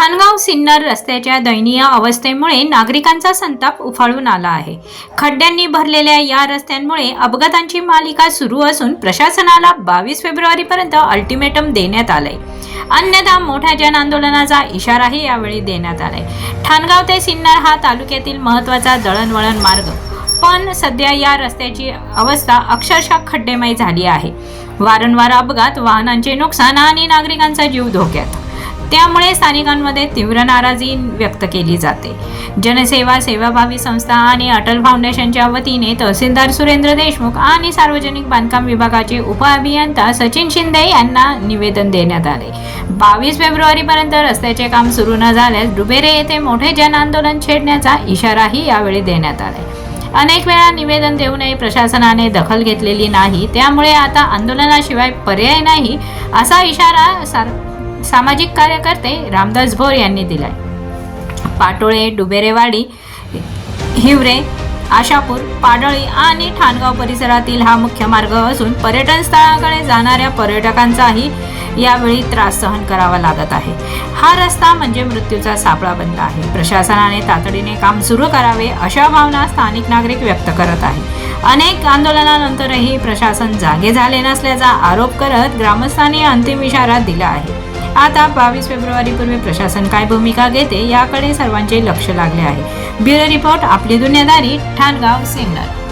ठाणगाव सिन्नर रस्त्याच्या दयनीय अवस्थेमुळे नागरिकांचा संताप उफाळून आला आहे. खड्ड्यांनी भरलेल्या या रस्त्यांमुळे अपघातांची मालिका सुरू असून प्रशासनाला बावीस फेब्रुवारीपर्यंत अल्टिमेटम देण्यात आलंय. अन्यथा मोठ्या जन आंदोलनाचा इशाराही यावेळी देण्यात आलाय. ठाणगाव ते सिन्नर हा तालुक्यातील महत्त्वाचा दळणवळण मार्ग. पण सध्या या रस्त्याची अवस्था अक्षरशः खड्डेमय झाली आहे. वारंवार अपघात वाहनांचे नुकसान आणि नागरिकांचा जीव धोक्यात. त्यामुळे स्थानिकांमध्ये तीव्र नाराजी व्यक्त केली जाते. जनसेवा सेवाभावी संस्था आणि अटल फाउंडेशनच्या वतीने तहसीलदार सुरेंद्र देशमुख आणि सार्वजनिक बांधकाम विभागाचे उपअभियंता सचिन शिंदे यांना निवेदन देण्यात आले. बावीस फेब्रुवारीपर्यंत रस्त्याचे काम सुरू न झाल्यास डुबेरे येथे मोठे जन आंदोलन छेडण्याचा इशाराही यावेळी देण्यात आला. अनेक वेळा निवेदन देऊनही प्रशासनाने दखल घेतलेली नाही त्यामुळे आता आंदोलनाशिवाय पर्याय नाही असा इशारा सार सामाजिक कार्यकर्ते रामदास भोर यांनी दिलाय. पाटोळे डुबेरेवाडी हिवरे आशापूर पाडळी आणि ठाणगाव परिसरातील हा मुख्य मार्ग असून पर्यटन स्थळाकडे जाणाऱ्या पर्यटकांचाही यावेळी त्रास सहन करावा लागत आहे. हा रस्ता म्हणजे मृत्यूचा सापळा बनला आहे. प्रशासनाने तातडीने काम सुरू करावे अशा भावना स्थानिक नागरिक व्यक्त करत आहे अनेक आंदोलनानंतरही प्रशासन जागे झाले नसल्याचा आरोप करत ग्रामस्थांनी अंतिम इशारा दिला आहे. आता बावीस फेब्रुवारीपूर्वी प्रशासन काय भूमिका घेते याकडे सर्वांचे लक्ष लागले आहे. ब्युरो रिपोर्ट आपली दुनियादारी ठाणगाव सिन्नर